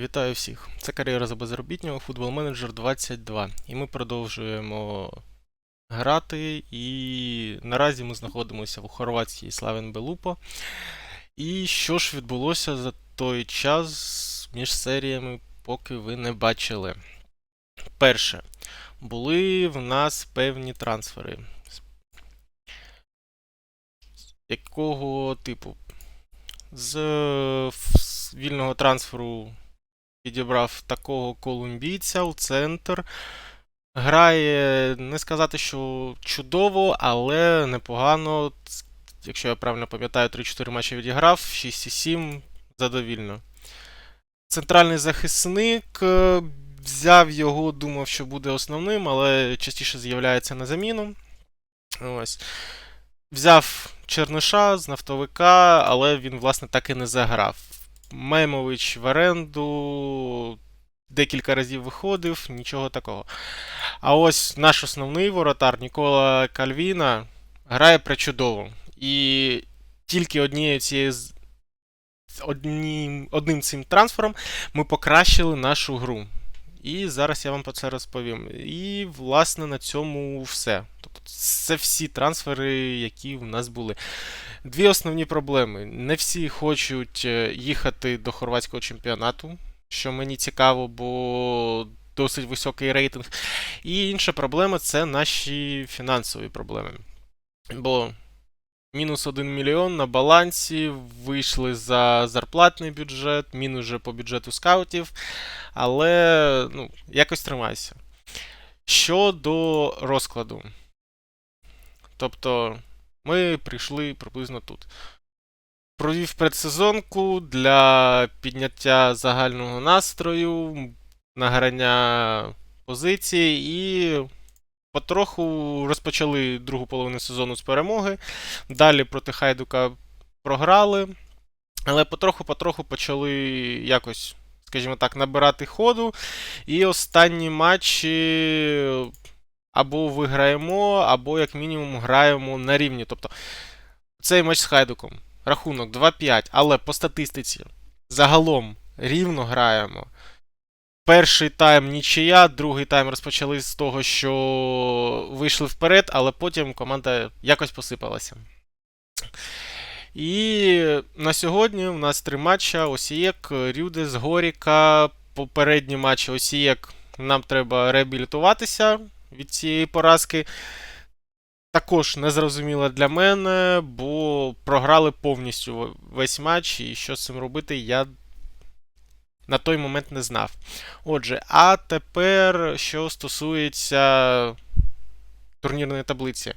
Вітаю всіх! Це кар'єра за безробітнього Футбол Менеджер 22. І ми продовжуємо грати. І наразі ми знаходимося в хорватській Славен Белупо. І що ж відбулося за той час між серіями, поки ви не бачили. Перше. Були в нас певні трансфери. Якого типу? З е, вільного трансферу підібрав такого колумбійця у центр. Грає, не сказати, що чудово, але непогано. Якщо я правильно пам'ятаю, 3-4 матчі відіграв, 6,7 задовільно. Центральний захисник е, взяв його, думав, що буде основним, але частіше з'являється на заміну. Ось. Взяв Черниша з нафтовика, але він, власне, так і не заграв. Мемович в оренду декілька разів виходив, нічого такого. А ось наш основний воротар Нікола Кальвіна грає причудово. І тільки однією цією одним цим трансфером ми покращили нашу гру. І зараз я вам про це розповім. І, власне, на цьому все. Тобто, це всі трансфери, які в нас були. Дві основні проблеми. Не всі хочуть е, їхати до хорватського чемпіонату, що мені цікаво, бо досить високий рейтинг. І інша проблема це наші фінансові проблеми. Бо мінус 1 мільйон на балансі, вийшли за зарплатний бюджет, мінус вже по бюджету скаутів. Але ну, якось тримайся. Щодо розкладу. Тобто, ми прийшли приблизно тут. Провів предсезонку для підняття загального настрою, награння позицій і потроху розпочали другу половину сезону з перемоги. Далі проти Хайдука програли. Але потроху-потроху почали якось, скажімо так, набирати ходу. І останні матчі або виграємо, або, як мінімум, граємо на рівні. Тобто, цей матч з Хайдуком. Рахунок 2-5, але по статистиці загалом рівно граємо. Перший тайм нічия, другий тайм розпочали з того, що вийшли вперед, але потім команда якось посипалася. І на сьогодні у нас три матчі: Осієк, Рюдес, Горіка. Попередні матчі Осієк. Нам треба реабілітуватися від цієї поразки. Також незрозуміло для мене, бо програли повністю весь матч, і що з цим робити, я на той момент не знав. Отже, а тепер, що стосується турнірної таблиці.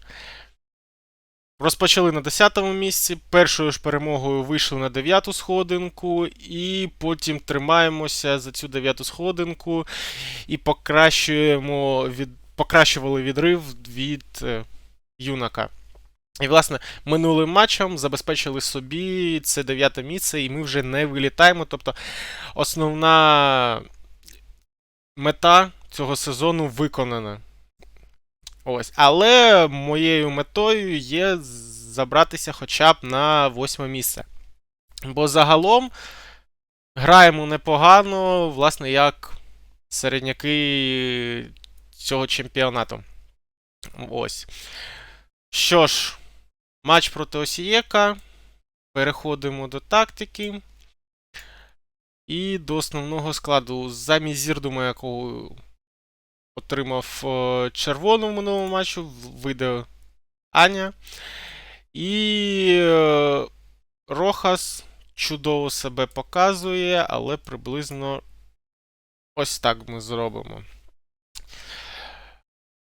Розпочали на 10-му місці, першою ж перемогою вийшли на 9-ту сходинку, і потім тримаємося за цю 9-ту сходинку і покращуємо від, покращували відрив від е, юнака. І, власне, минулим матчем забезпечили собі це дев'яте місце, і ми вже не вилітаємо. Тобто, основна мета цього сезону виконана. Ось. Але моєю метою є забратися хоча б на восьме місце. Бо загалом граємо непогано, власне, як середняки цього чемпіонату. Ось. Що ж, матч проти Осієка. Переходимо до тактики. І до основного складу. Замість Зірдума, якого отримав е, червону в минулому матчу, вийде Аня. І е, Рохас чудово себе показує, але приблизно ось так ми зробимо.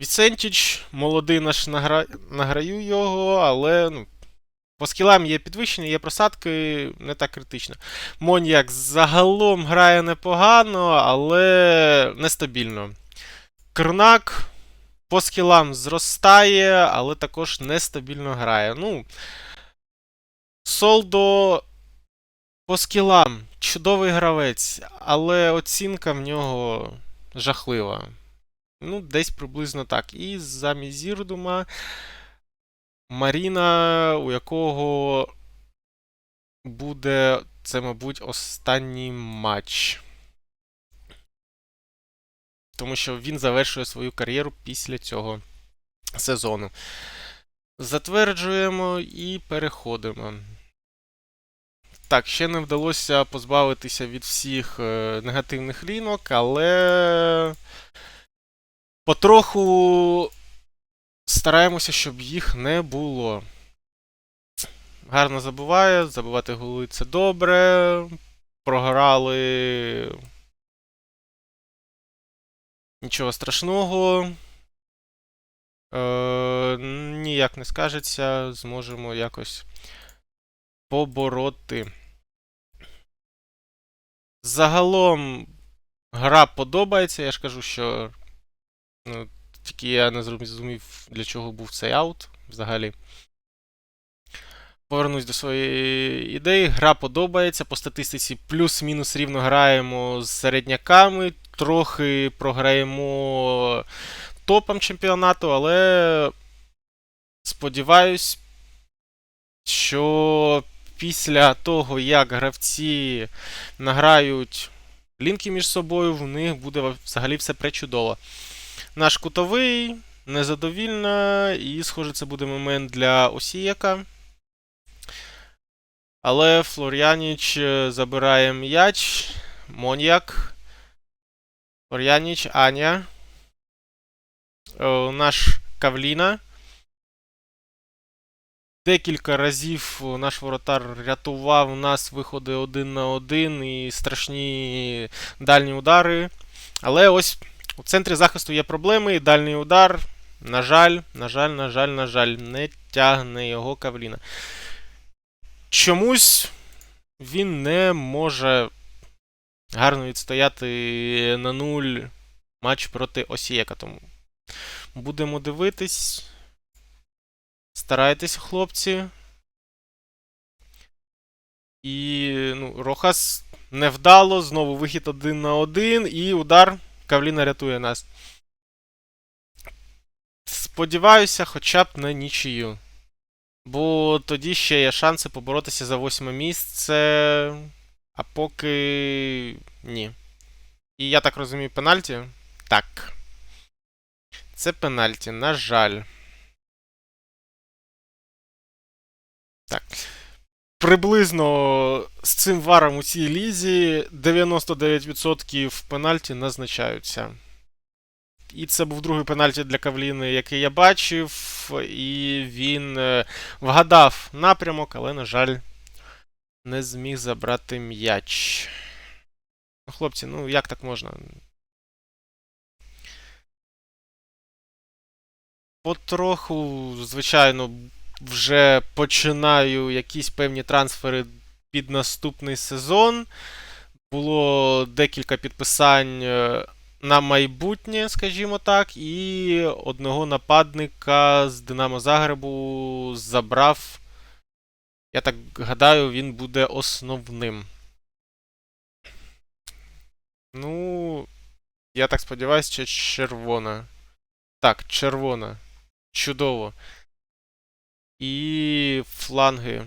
Вісентіч, молодий наш награ... награю його, але ну, по скілам є підвищення, є просадки, не так критично. Моньяк загалом грає непогано, але нестабільно. Крнак по скілам зростає, але також нестабільно грає. Ну, Солдо по скілам чудовий гравець, але оцінка в нього жахлива. Ну, десь приблизно так. І замість Зірдума Маріна, у якого буде це, мабуть, останній матч. тому що він завершує свою кар'єру після цього сезону. Затверджуємо і переходимо. Так, ще не вдалося позбавитися від всіх е, негативних лінок, але потроху стараємося, щоб їх не було. Гарно забуває, забивати голи це добре. Програли. Нічого страшного. Е, ніяк не скажеться, зможемо якось побороти. Загалом гра подобається. Я ж кажу, що ну, тільки я не зрозумів, для чого був цей аут взагалі. Повернусь до своєї ідеї. Гра подобається. По статистиці плюс-мінус рівно граємо з середняками. Трохи програємо топом чемпіонату, але сподіваюсь, що після того, як гравці награють лінки між собою, в них буде взагалі все пречудово. Наш кутовий незадовільна, і, схоже, це буде момент для Осіяка. Але Флор'яніч е, забирає м'яч. Моньяк. Флор'яніч, Аня. Е, Наш Кавліна. Декілька разів наш воротар рятував нас, виходи один на один і страшні дальні удари. Але ось у центрі захисту є проблеми, дальній удар. На жаль, на жаль, на жаль, на жаль, не тягне його Кавліна. Чомусь він не може гарно відстояти на нуль матч проти Осіяка. Тому будемо дивитись. Старайтесь, хлопці. І ну, Рохас невдало. Знову вихід один на один. І удар. Кавліна рятує нас. Сподіваюся, хоча б на нічию. Бо тоді ще є шанси поборотися за восьме місце. А поки ні. І я так розумію, пенальті? Так. Це пенальті, на жаль. Так. Приблизно з цим варом у цій лізі 99% пенальті назначаються. І це був другий пенальті для Кавліни, який я бачив, і він е, вгадав напрямок, але, на жаль, не зміг забрати м'яч. Ну, Хлопці, ну як так можна? Потроху, звичайно, вже починаю якісь певні трансфери під наступний сезон. Було декілька підписань е, на майбутнє, скажімо так, і одного нападника з Динамо Загребу забрав. Я так гадаю, він буде основним. Ну, я так сподіваюся, червона. Так, червона. Чудово. І фланги.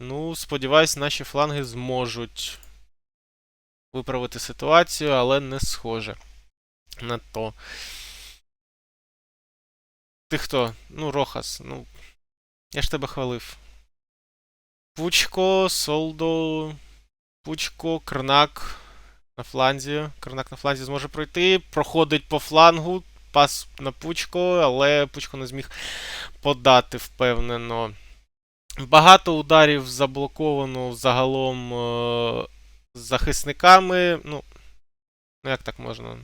Ну, сподіваюсь, наші фланги зможуть виправити ситуацію, але не схоже на то. Ти хто? Ну, Рохас, ну. Я ж тебе хвалив. Пучко, Солдо, Пучко, Крнак на фланзі. Крнак на фланзі зможе пройти. Проходить по флангу. Пас на Пучко, але Пучко не зміг подати впевнено. Багато ударів заблоковано загалом е захисниками. Ну, ну, як так можна?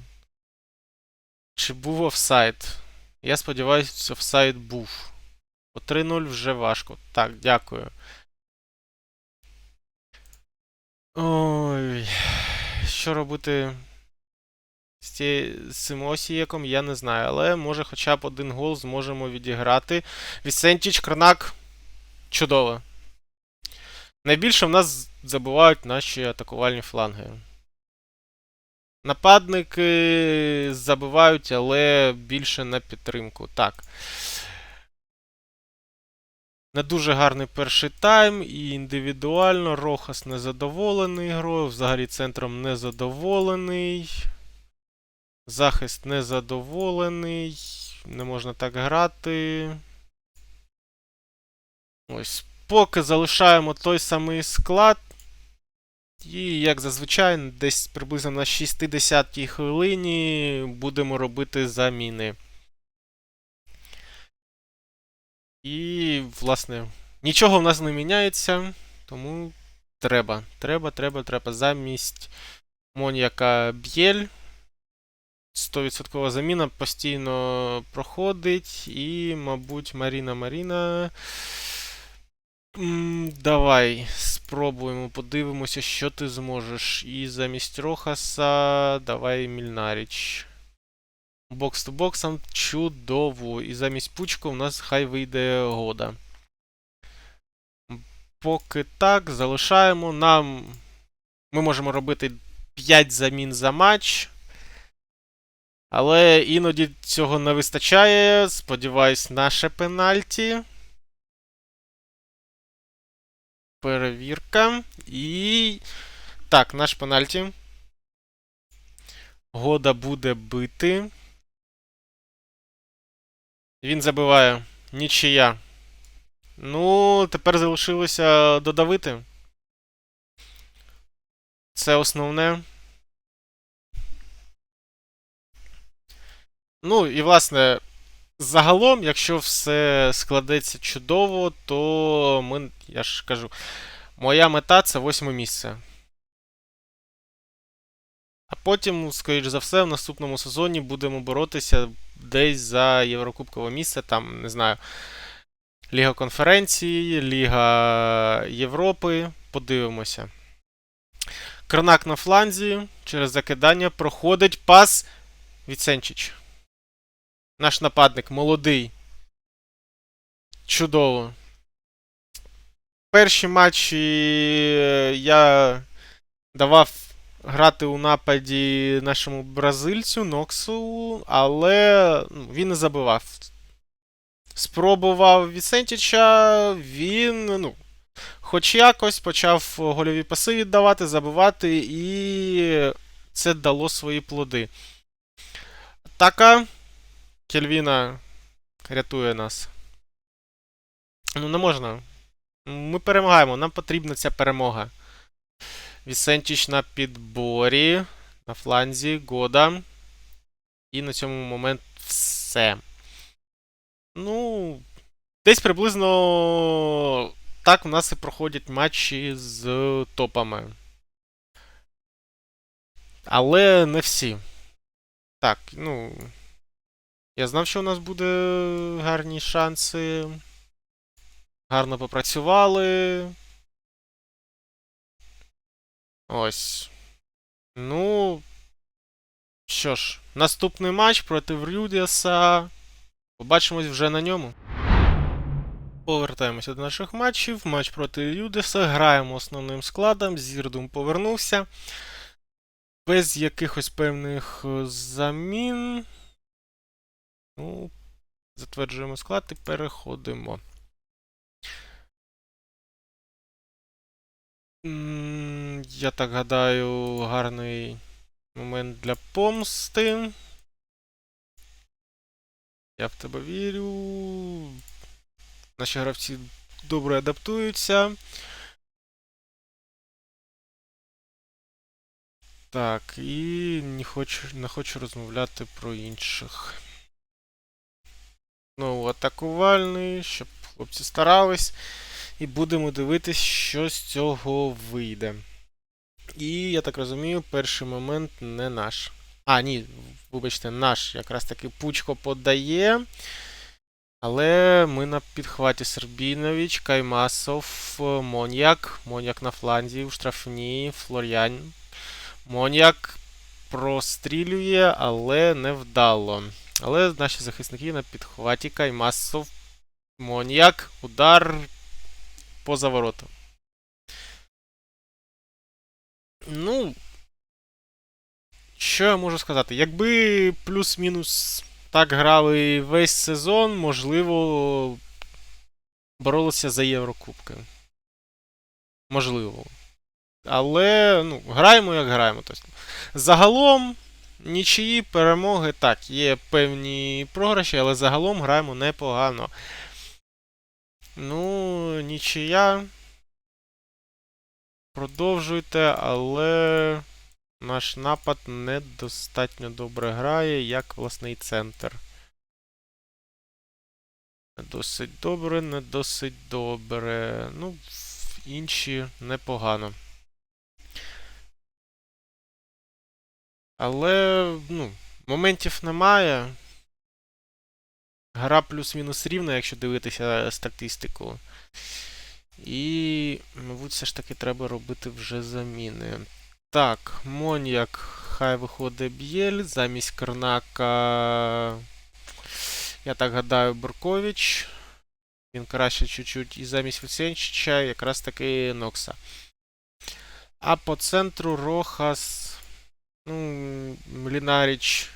Чи був офсайд? Я сподіваюся, офсайд був. По 3-0 вже важко. Так, дякую. Ой. Що робити з, цим осіяком, я не знаю. Але може хоча б один гол зможемо відіграти. Вісентіч, Кранак. Чудово. Найбільше в нас забувають наші атакувальні фланги. Нападники забивають, але більше на підтримку. Так. Не дуже гарний перший тайм, і індивідуально Рохас незадоволений грою. Взагалі центром незадоволений. Захист незадоволений. Не можна так грати. Ось. Поки залишаємо той самий склад. І, як зазвичай, десь приблизно на 60-й хвилині будемо робити заміни. І, власне, нічого в нас не міняється, тому треба. Треба, треба, треба. Замість Моньяка Б'єль. 100% заміна постійно проходить. І, мабуть, Маріна Маріна. Давай спробуємо, подивимося, що ти зможеш. І замість Рохаса давай Мільнаріч. Бокс то боксом чудово. І замість Пучко у нас хай вийде года. Поки так, залишаємо. Нам. Ми можемо робити 5 замін за матч. Але іноді цього не вистачає. Сподіваюсь, наше пенальті. Перевірка. І. Так, наш пенальті. Года буде бити. Він забиває. Нічия. Ну, тепер залишилося додавити. Це основне. Ну, і власне, загалом, якщо все складеться чудово, то ми, я ж кажу, моя мета це восьме місце. А потім, скоріш за все, в наступному сезоні будемо боротися десь за Єврокубкове місце, там, не знаю, Ліга конференції, Ліга Європи. Подивимося. Кронак на фланзі. Через закидання проходить пас Віценчич. Наш нападник молодий. Чудово. Перші матчі е, я давав грати у нападі нашому бразильцю Ноксу, але ну, він не забивав. Спробував Вісентіча, він, ну, хоч якось почав гольові паси віддавати, забивати, і це дало свої плоди. Атака Кельвіна рятує нас. Ну, не можна. Ми перемагаємо, нам потрібна ця перемога. Вісентіч на підборі. На фланзі, Года. І на цьому момент все. Ну, десь приблизно так у нас і проходять матчі з топами. Але не всі. Так, ну. Я знав, що у нас буде гарні шанси. Гарно попрацювали. Ось. Ну. Що ж, наступний матч проти Рюдіаса. Побачимось вже на ньому. Повертаємося до наших матчів. Матч проти Юдеса. Граємо основним складом. Зірдум повернувся. Без якихось певних е, замін. Ну, затверджуємо склад і переходимо. Я так гадаю, гарний момент для помсти. Я в тебе вірю. Наші гравці добре адаптуються. Так, і не хочу, не хочу розмовляти про інших. Знову атакувальний, щоб хлопці старались. І будемо дивитись, що з цього вийде. І, я так розумію, перший момент не наш. А, ні, вибачте, наш якраз таки Пучко подає. Але ми на підхваті Сербінович, Каймасов, Моньяк. Моньяк на фланзі, в штрафні, Флор'ян. Моньяк прострілює, але невдало. Але наші захисники на підхваті Каймасов. Моньяк. Удар поза воротом. Ну. Що я можу сказати? Якби плюс-мінус так грали весь сезон, можливо, боролися за Єврокубки. Можливо. Але, ну, граємо як граємо. Тобто, загалом, нічиї, перемоги. Так, є певні програші, але загалом граємо непогано. Ну, нічия. Продовжуйте, але наш напад недостатньо добре грає, як власний центр. Не досить добре, не досить добре. Ну, інші непогано. Але, ну, моментів немає. Гра плюс-мінус рівна, якщо дивитися статистику. І, мабуть, все ж таки треба робити вже заміни. Так, Моньяк, хай виходить Б'єль, замість Кернака. Я так гадаю, Буркович. Він краще чуть-чуть. І замість Віценчича якраз таки Нокса. А по центру Рохас. Ну, Млінаріч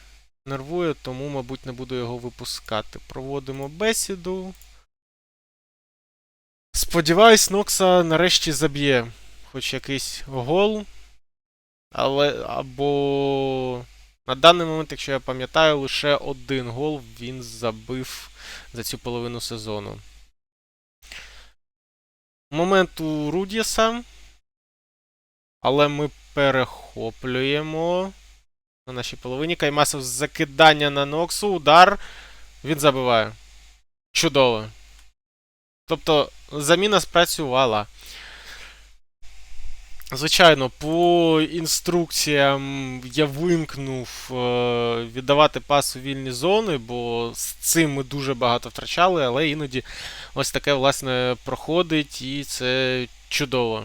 нервує, тому, мабуть, не буду його випускати. Проводимо бесіду. Сподіваюсь, Нокса нарешті заб'є хоч якийсь гол. Але або на даний момент, якщо я пам'ятаю, лише один гол він забив за цю половину сезону. Момент у Рудіса. Але ми перехоплюємо на нашій половині. Каймасов закидання на Ноксу. Удар. Він забиває. Чудово. Тобто, заміна спрацювала. Звичайно, по інструкціям я вимкнув е, віддавати пас у вільні зони, бо з цим ми дуже багато втрачали, але іноді ось таке, власне, проходить, і це чудово.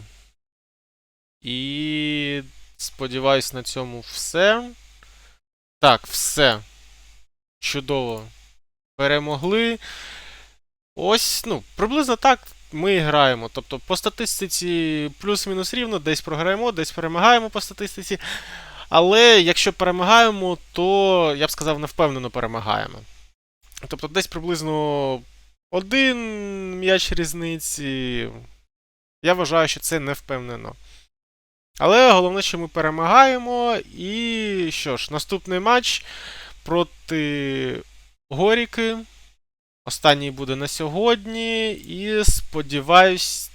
І сподіваюсь, на цьому все. Так, все. Чудово. Перемогли. Ось, ну, приблизно так ми граємо. Тобто по статистиці плюс-мінус рівно, десь програємо, десь перемагаємо по статистиці. Але якщо перемагаємо, то я б сказав, невпевнено перемагаємо. Тобто, десь приблизно один м'яч різниці. Я вважаю, що це не впевнено. Але головне, що ми перемагаємо. І що ж, наступний матч проти Горіки. Останній буде на сьогодні. І сподіваюсь,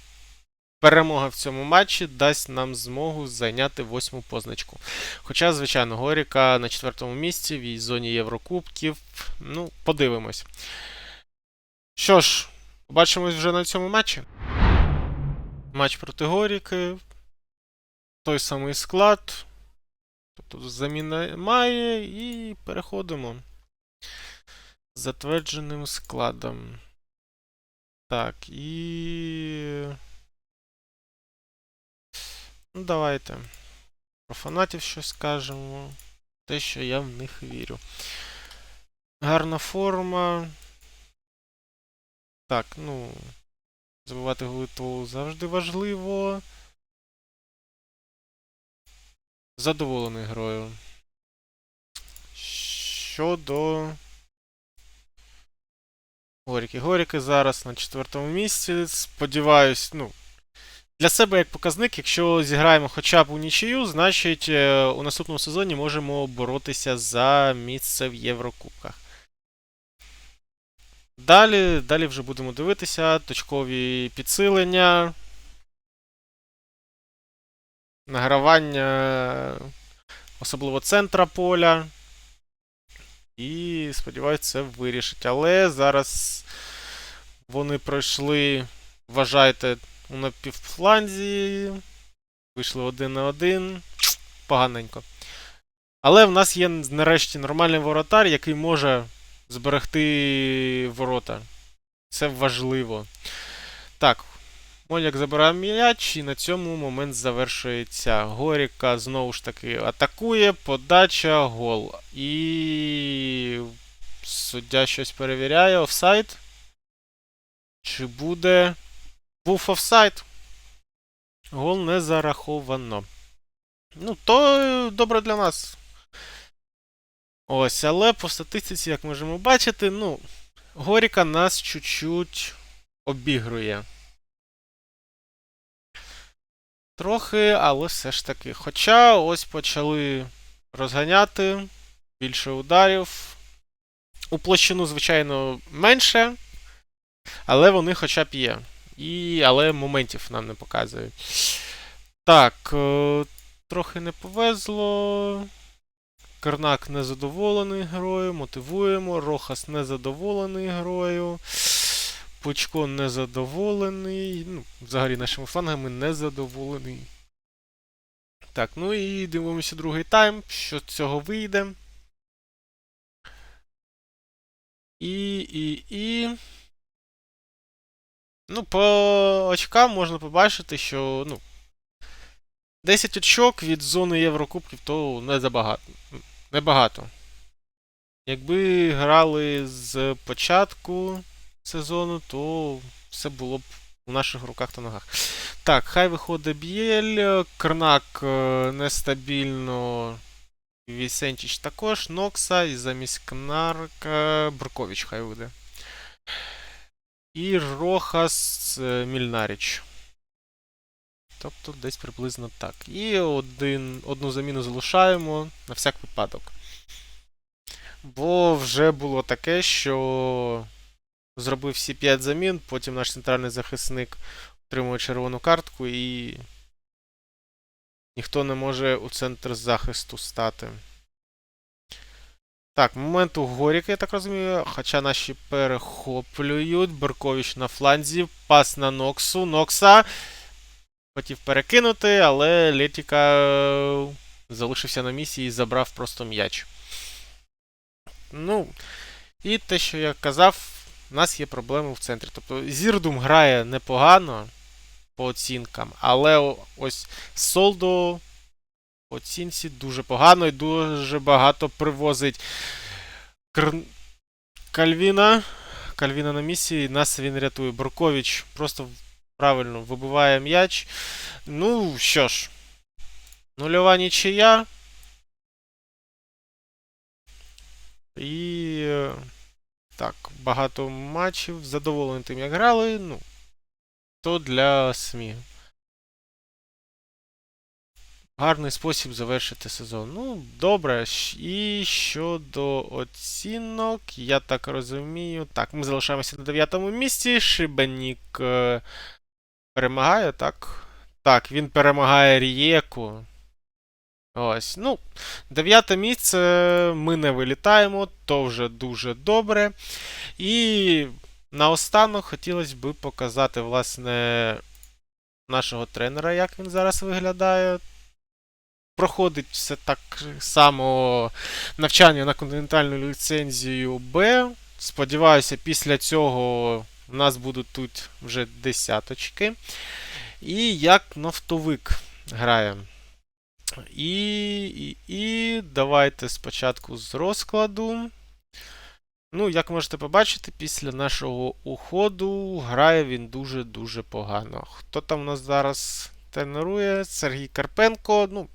перемога в цьому матчі дасть нам змогу зайняти восьму позначку. Хоча, звичайно, Горіка на четвертому місці в її зоні Єврокубків. Ну, подивимось. Що ж, побачимось вже на цьому матчі. Матч проти Горіки. Той самий склад. Тобто заміна має і переходимо. З затвердженим складом. Так, і. Ну, давайте. Про фанатів щось скажемо. Те, що я в них вірю. Гарна форма. Так, ну. Забивати голитву завжди важливо. Задоволений грою. Щодо. Горіки. Горіки зараз на четвертому місці. Сподіваюсь, ну. Для себе як показник, якщо зіграємо хоча б у нічию, значить е, у наступному сезоні можемо боротися за місце в Єврокубках. Далі, далі вже будемо дивитися. Точкові підсилення. Награвання, особливо центра поля. І сподіваюся, це вирішить. Але зараз вони пройшли, вважайте, у напівфланзі. Вийшли один на один. Поганенько. Але в нас є нарешті нормальний воротар, який може зберегти ворота. Це важливо. Так. Моняк забирає м'яч, і на цьому момент завершується. Горіка знову ж таки атакує, подача, гол. І. Суддя щось перевіряє. Офсайд. Чи буде. Був офсайд. Гол не зараховано. Ну, то добре для нас. Ось, але по статистиці, як можемо бачити, ну, Горіка нас чуть-чуть обігрує. Трохи, але все ж таки. Хоча ось почали розганяти, більше ударів. У площину, звичайно, менше, але вони хоча б є. І, але моментів нам не показують. Так, е, трохи не повезло. Карнак незадоволений грою. Мотивуємо. Рохас незадоволений грою. Пучко незадоволений. Ну, взагалі нашими флангами незадоволений. Так, ну і дивимося другий тайм, що з цього вийде. І, і, і. Ну, по очкам можна побачити, що, ну. 10 очок від зони Єврокубків то не забагато. Небагато. Якби грали з початку сезону, то все було б у наших руках та ногах. Так, хай виходить Б'єль, Крнак е, нестабільно. Вісенчич також, Нокса і замість Кнарка Буркович хай вийде. І Рохас е, Мільнаріч. Тобто десь приблизно так. І один, одну заміну залишаємо на всяк випадок. Бо вже було таке, що зробив всі 5 замін, потім наш центральний захисник отримує червону картку і ніхто не може у центр захисту стати. Так, момент у Горіка, я так розумію. Хоча наші перехоплюють. Беркович на фланзі. Пас на Ноксу. Нокса. Хотів перекинути, але Летіка е, залишився на місці і забрав просто м'яч. Ну, і те, що я казав, у нас є проблеми в центрі. Тобто Зірдум грає непогано по оцінкам, але ось Солдо по оцінці дуже погано і дуже багато привозить Кр... Кальвіна. Кальвіна на місці, і нас він рятує. Буркович просто правильно вибиває м'яч. Ну, що ж, нульова нічия. І. Так, багато матчів. Задоволений тим, як грали. Ну, то для СМІ. Гарний спосіб завершити сезон. Ну, добре. І щодо оцінок, я так розумію. Так, ми залишаємося на дев'ятому місці. Шибанік е, перемагає, так? Так, він перемагає Рієку. Ось. Ну, дев'яте місце ми не вилітаємо, то вже дуже добре. І наостанок хотілося б показати, власне, нашого тренера, як він зараз виглядає. Проходить все так само навчання на континентальну ліцензію Б. Сподіваюся, після цього в нас будуть тут вже десяточки. І як нафтовик грає. І, і, і давайте спочатку з розкладу. Ну, як можете побачити, після нашого уходу грає він дуже-дуже погано. Хто там у нас зараз тренує? Сергій Карпенко. Ну,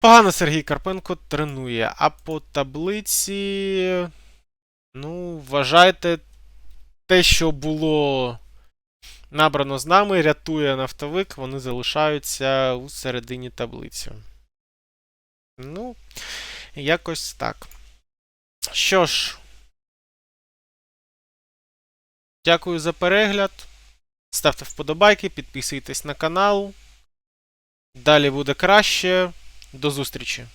погано Сергій Карпенко тренує. А по таблиці. Ну, вважайте, те, що було набрано з нами, рятує нафтовик, вони залишаються у середині таблиці. Ну, якось так. Що ж, дякую за перегляд. Ставте вподобайки, підписуйтесь на канал. Далі буде краще. До зустрічі!